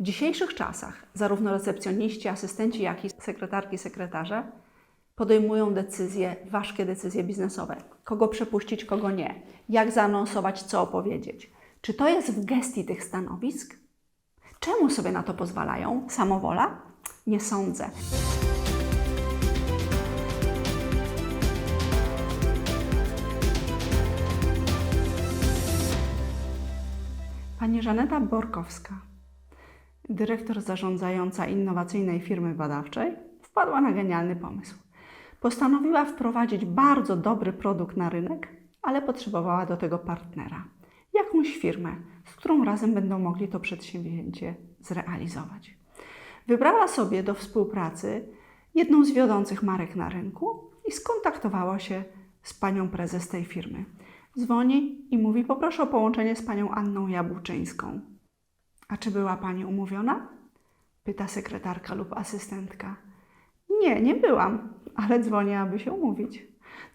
W dzisiejszych czasach zarówno recepcjoniści, asystenci, jak i sekretarki, sekretarze podejmują decyzje, ważkie decyzje biznesowe. Kogo przepuścić, kogo nie. Jak zaanonsować, co opowiedzieć. Czy to jest w gestii tych stanowisk? Czemu sobie na to pozwalają? Samowola? Nie sądzę. Pani Żaneta Borkowska, dyrektor zarządzająca innowacyjnej firmy badawczej, wpadła na genialny pomysł. Postanowiła wprowadzić bardzo dobry produkt na rynek, ale potrzebowała do tego partnera. Jakąś firmę, z którą razem będą mogli to przedsięwzięcie zrealizować. Wybrała sobie do współpracy jedną z wiodących marek na rynku i skontaktowała się z panią prezes tej firmy. Dzwoni i mówi: Poproszę o połączenie z panią Anną Jabłczyńską. A czy była pani umówiona? Pyta sekretarka lub asystentka. Nie, nie byłam, ale dzwonię, aby się umówić.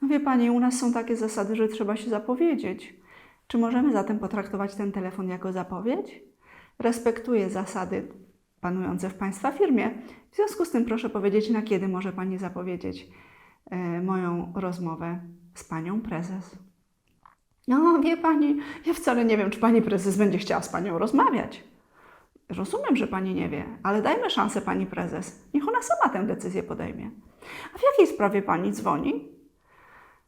No wie pani, u nas są takie zasady, że trzeba się zapowiedzieć. Czy możemy zatem potraktować ten telefon jako zapowiedź? Respektuję zasady panujące w Państwa firmie. W związku z tym proszę powiedzieć, na kiedy może Pani zapowiedzieć e, moją rozmowę z Panią Prezes. No, wie Pani, ja wcale nie wiem, czy Pani Prezes będzie chciała z Panią rozmawiać. Rozumiem, że Pani nie wie, ale dajmy szansę Pani Prezes. Niech ona sama tę decyzję podejmie. A w jakiej sprawie Pani dzwoni?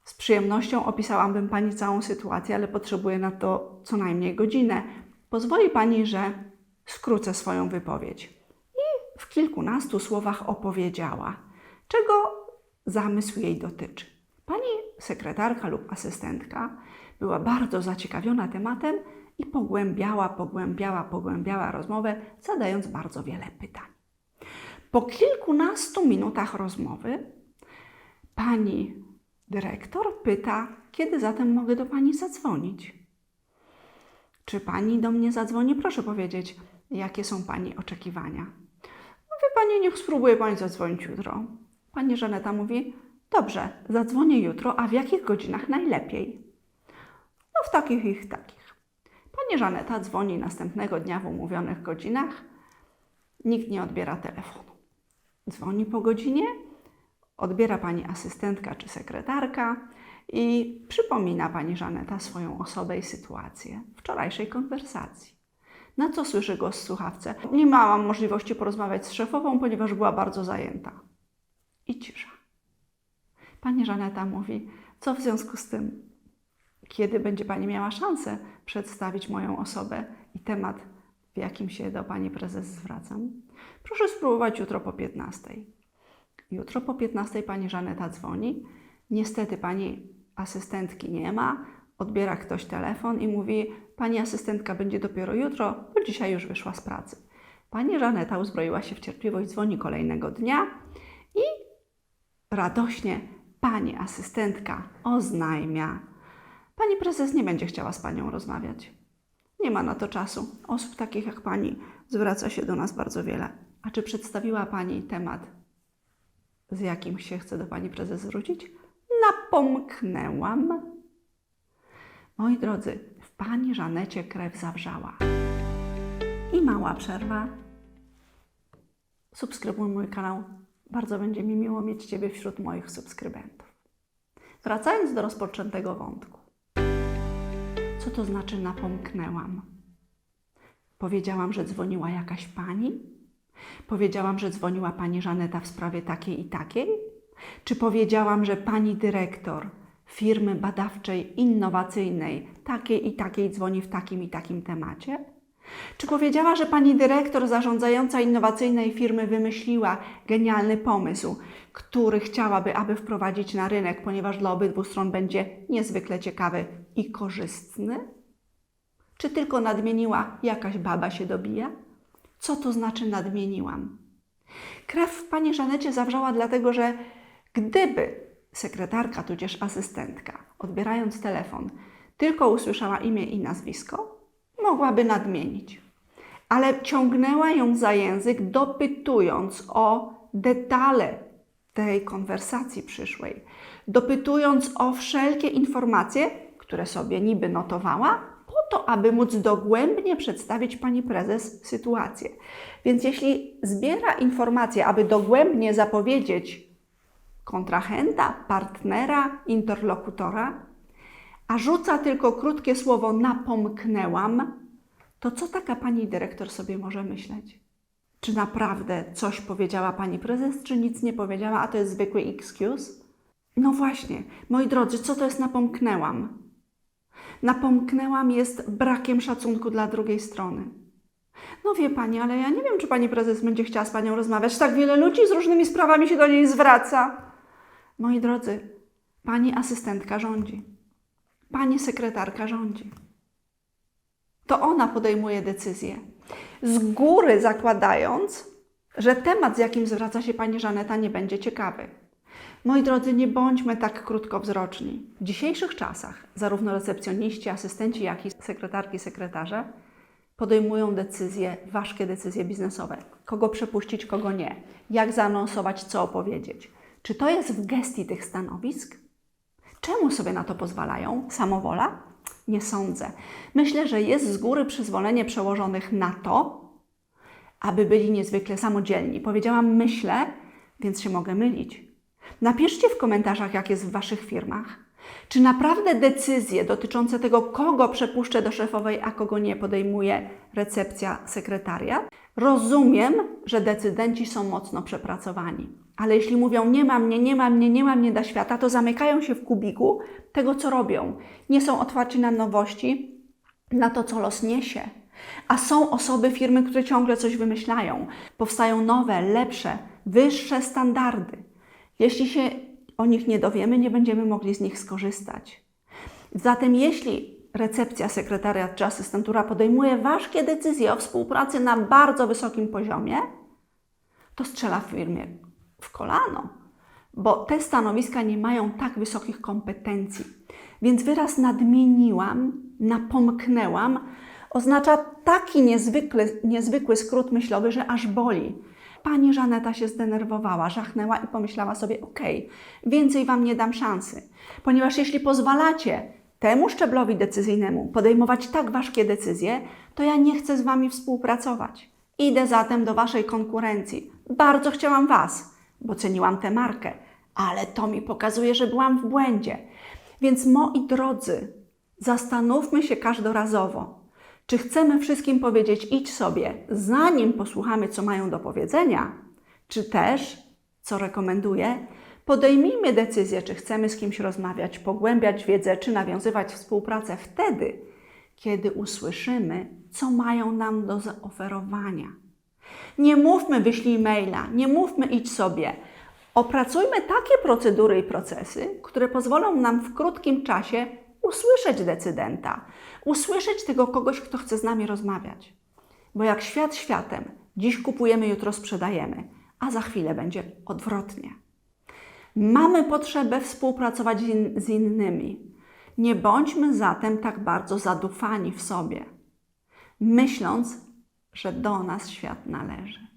Z przyjemnością opisałabym Pani całą sytuację, ale potrzebuję na to co najmniej godzinę. Pozwoli Pani, że skrócę swoją wypowiedź. I w kilkunastu słowach opowiedziała, czego zamysł jej dotyczy. Pani sekretarka lub asystentka była bardzo zaciekawiona tematem i pogłębiała, pogłębiała, pogłębiała rozmowę, zadając bardzo wiele pytań. Po kilkunastu minutach rozmowy pani dyrektor pyta, kiedy zatem mogę do pani zadzwonić. Czy pani do mnie zadzwoni? Proszę powiedzieć, jakie są pani oczekiwania. Mówi pani, niech spróbuje pani zadzwonić jutro. Pani Żaneta mówi, dobrze, zadzwonię jutro, a w jakich godzinach najlepiej? No w takich i takich. Pani Żaneta dzwoni następnego dnia w umówionych godzinach. Nikt nie odbiera telefonu. Dzwoni po godzinie, odbiera pani asystentka czy sekretarka i przypomina pani Żaneta swoją osobę i sytuację wczorajszej konwersacji. Na co słyszy głos w słuchawce? Nie miałam możliwości porozmawiać z szefową, ponieważ była bardzo zajęta. I cisza. Pani Żaneta mówi, co w związku z tym, kiedy będzie Pani miała szansę przedstawić moją osobę i temat, w jakim się do Pani prezes zwracam? Proszę spróbować jutro po 15. Jutro po 15 Pani Żaneta dzwoni. Niestety Pani asystentki nie ma. Odbiera ktoś telefon i mówi: Pani asystentka będzie dopiero jutro, bo dzisiaj już wyszła z pracy. Pani Żaneta uzbroiła się w cierpliwość, dzwoni kolejnego dnia i radośnie pani asystentka oznajmia: Pani prezes nie będzie chciała z panią rozmawiać. Nie ma na to czasu. Osób takich jak pani zwraca się do nas bardzo wiele. A czy przedstawiła pani temat, z jakim się chce do pani prezes zwrócić? Napomknęłam. Moi drodzy, w pani Żanecie krew zawrzała. I mała przerwa. Subskrybuj mój kanał. Bardzo będzie mi miło mieć Ciebie wśród moich subskrybentów. Wracając do rozpoczętego wątku. Co to znaczy napomknęłam? Powiedziałam, że dzwoniła jakaś pani? Powiedziałam, że dzwoniła pani Żaneta w sprawie takiej i takiej? Czy powiedziałam, że pani dyrektor firmy badawczej innowacyjnej takiej i takiej dzwoni w takim i takim temacie? Czy powiedziała, że pani dyrektor zarządzająca innowacyjnej firmy wymyśliła genialny pomysł, który chciałaby, aby wprowadzić na rynek, ponieważ dla obydwu stron będzie niezwykle ciekawy i korzystny? Czy tylko nadmieniła, jakaś baba się dobija? Co to znaczy nadmieniłam? Krew w pani Żanecie zawrzała dlatego, że gdyby sekretarka tudzież asystentka, odbierając telefon, tylko usłyszała imię i nazwisko, mogłaby nadmienić. Ale ciągnęła ją za język, dopytując o detale tej konwersacji przyszłej, dopytując o wszelkie informacje, które sobie niby notowała, po to aby móc dogłębnie przedstawić pani prezes sytuację. Więc jeśli zbiera informacje, aby dogłębnie zapowiedzieć kontrahenta, partnera, interlokutora, a rzuca tylko krótkie słowo napomknęłam, to co taka pani dyrektor sobie może myśleć? Czy naprawdę coś powiedziała pani prezes, czy nic nie powiedziała, a to jest zwykły excuse? No właśnie, moi drodzy, co to jest napomknęłam? Napomknęłam jest brakiem szacunku dla drugiej strony. No wie pani, ale ja nie wiem, czy pani prezes będzie chciała z panią rozmawiać. Tak wiele ludzi z różnymi sprawami się do niej zwraca. Moi drodzy, pani asystentka rządzi. Pani sekretarka rządzi. To ona podejmuje decyzje. Z góry zakładając, że temat, z jakim zwraca się pani Żaneta, nie będzie ciekawy. Moi drodzy, nie bądźmy tak krótkowzroczni. W dzisiejszych czasach zarówno recepcjoniści, asystenci, jak i sekretarki, sekretarze podejmują decyzje, ważkie decyzje biznesowe. Kogo przepuścić, kogo nie. Jak zaanonsować, co opowiedzieć. Czy to jest w gestii tych stanowisk? Czemu sobie na to pozwalają? Samowola? Nie sądzę. Myślę, że jest z góry przyzwolenie przełożonych na to, aby byli niezwykle samodzielni. Powiedziałam myślę, więc się mogę mylić. Napiszcie w komentarzach, jak jest w Waszych firmach. Czy naprawdę decyzje dotyczące tego, kogo przepuszczę do szefowej, a kogo nie, podejmuje recepcja, sekretariat? Rozumiem, że decydenci są mocno przepracowani. Ale jeśli mówią nie ma mnie, nie ma mnie, nie ma mnie da świata, to zamykają się w kubiku tego, co robią. Nie są otwarci na nowości, na to, co los niesie. A są osoby, firmy, które ciągle coś wymyślają. Powstają nowe, lepsze, wyższe standardy. Jeśli się o nich nie dowiemy, nie będziemy mogli z nich skorzystać. Zatem, jeśli recepcja, sekretariat czy asystentura podejmuje ważkie decyzje o współpracy na bardzo wysokim poziomie, to strzela w firmie w kolano, bo te stanowiska nie mają tak wysokich kompetencji. Więc wyraz nadmieniłam, napomknęłam oznacza taki niezwykły, niezwykły skrót myślowy, że aż boli. Pani Żaneta się zdenerwowała, żachnęła i pomyślała sobie: OK, więcej wam nie dam szansy, ponieważ jeśli pozwalacie temu szczeblowi decyzyjnemu podejmować tak ważkie decyzje, to ja nie chcę z wami współpracować. Idę zatem do waszej konkurencji. Bardzo chciałam was, bo ceniłam tę markę, ale to mi pokazuje, że byłam w błędzie. Więc moi drodzy, zastanówmy się każdorazowo, czy chcemy wszystkim powiedzieć idź sobie, zanim posłuchamy, co mają do powiedzenia, czy też, co rekomenduję, podejmijmy decyzję, czy chcemy z kimś rozmawiać, pogłębiać wiedzę, czy nawiązywać współpracę wtedy, kiedy usłyszymy, co mają nam do zaoferowania. Nie mówmy wyślij maila, nie mówmy idź sobie. Opracujmy takie procedury i procesy, które pozwolą nam w krótkim czasie usłyszeć decydenta, usłyszeć tego kogoś, kto chce z nami rozmawiać. Bo jak świat światem, dziś kupujemy, jutro sprzedajemy, a za chwilę będzie odwrotnie. Mamy potrzebę współpracować z innymi. Nie bądźmy zatem tak bardzo zadufani w sobie, myśląc, że do nas świat należy.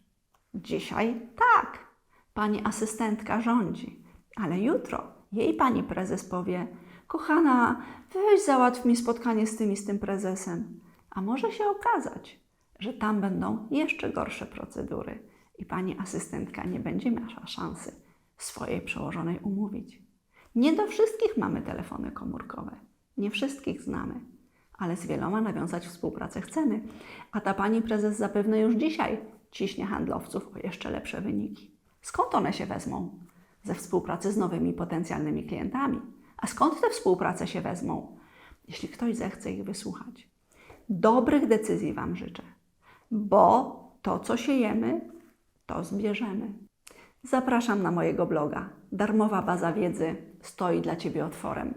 Dzisiaj tak, pani asystentka rządzi, ale jutro jej pani prezes powie: Kochana, weź załatw mi spotkanie z tym i z tym prezesem. A może się okazać, że tam będą jeszcze gorsze procedury i pani asystentka nie będzie miała szansy swojej przełożonej umówić. Nie do wszystkich mamy telefony komórkowe, nie wszystkich znamy, ale z wieloma nawiązać współpracę chcemy. A ta pani prezes zapewne już dzisiaj ciśnie handlowców o jeszcze lepsze wyniki. Skąd one się wezmą? Ze współpracy z nowymi potencjalnymi klientami. A skąd te współprace się wezmą? Jeśli ktoś zechce ich wysłuchać. Dobrych decyzji Wam życzę, bo to, co siejemy, to zbierzemy. Zapraszam na mojego bloga. Darmowa baza wiedzy stoi dla Ciebie otworem.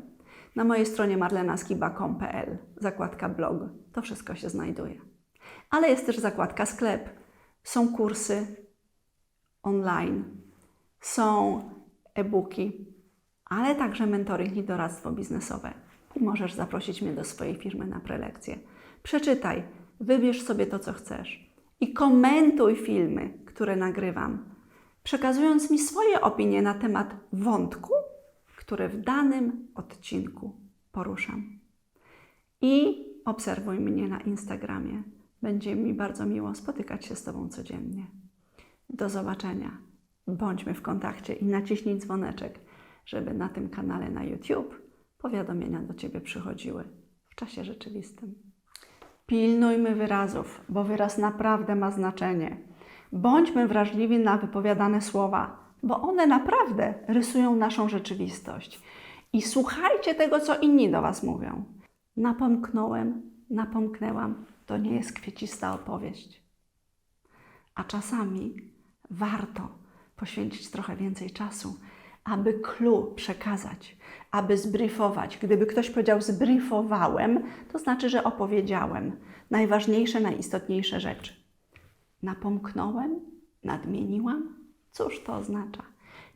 Na mojej stronie marlenaskiba.com.pl zakładka blog. To wszystko się znajduje. Ale jest też zakładka sklep. Są kursy online, są e-booki, ale także mentoring i doradztwo biznesowe. I możesz zaprosić mnie do swojej firmy na prelekcję. Przeczytaj, wybierz sobie to, co chcesz i komentuj filmy, które nagrywam, przekazując mi swoje opinie na temat wątku, który w danym odcinku poruszam. I Obserwuj mnie na Instagramie. Będzie mi bardzo miło spotykać się z Tobą codziennie. Do zobaczenia. Bądźmy w kontakcie i naciśnij dzwoneczek, żeby na tym kanale na YouTube powiadomienia do Ciebie przychodziły w czasie rzeczywistym. Pilnujmy wyrazów, bo wyraz naprawdę ma znaczenie. Bądźmy wrażliwi na wypowiadane słowa, bo one naprawdę rysują naszą rzeczywistość. I słuchajcie tego, co inni do Was mówią. Napomknąłem, napomknęłam, to nie jest kwiecista opowieść. A czasami warto poświęcić trochę więcej czasu, aby clue przekazać, aby zbriefować. Gdyby ktoś powiedział zbriefowałem, to znaczy, że opowiedziałem najważniejsze, najistotniejsze rzeczy. Napomknąłem, nadmieniłam. Cóż to oznacza?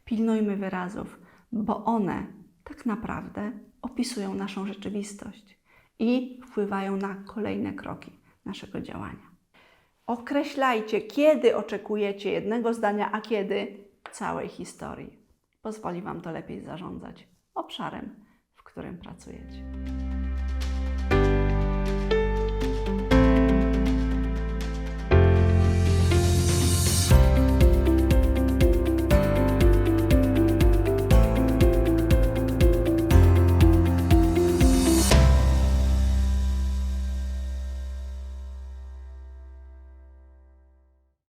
Pilnujmy wyrazów, bo one tak naprawdę opisują naszą rzeczywistość i wpływają na kolejne kroki naszego działania. Określajcie, kiedy oczekujecie jednego zdania, a kiedy całej historii. Pozwoli Wam to lepiej zarządzać obszarem, w którym pracujecie.